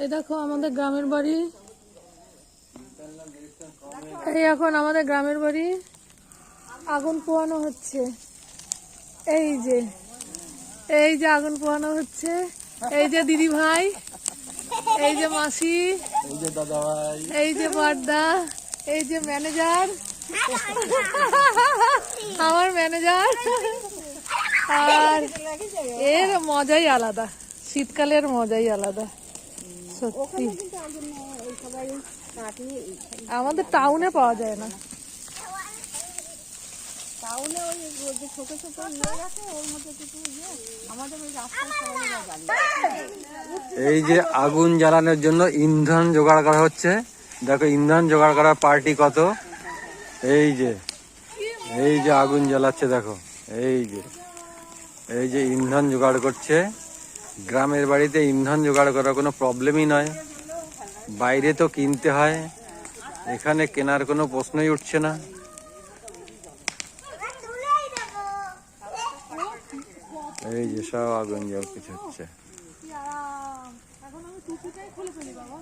এই দেখো, আমাদের গ্রামের বাড়ি। এই এখন আমাদের গ্রামের বাড়ি আগুন পোয়ানো হচ্ছে। এই যে এই যে আগুন পোয়ানো হচ্ছে। এই যে দিদি ভাই, এই যে মাসি, এই যে বারদা এই যে ম্যানেজার। আমার ম্যানেজার। আর এর মজাই আলাদা, শীতকালের মজাই আলাদা। সত্যি। আমাদের টাউনে পাওয়া যায় না। টাউনে ওই যে ছোট ছোট ইয়ে আছে ওর মধ্যে কিছু ইয়ে। আমাদের ওই রাস্তায় সবাই জানি এই যে আগুন জ্বালানোর জন্য ইন্ধন জোগাড় করা হচ্ছে। দেখো ইন্ধন জোগাড় করার পার্টি কত। এই যে এই যে আগুন জ্বালাচ্ছে দেখো। এই যে এই যে ইন্ধন জোগাড় করছে। গ্রামের বাড়িতে ইন্ধন জোগাড় করার কোনো প্রবলেমই নয়। বাইরে তো কিনতে হয়। এখানে কেনার কোনো প্রশ্নই উঠছে না। এই যে সব আগুন জল কিছু হচ্ছে। খুলে ফেলি, বাবা।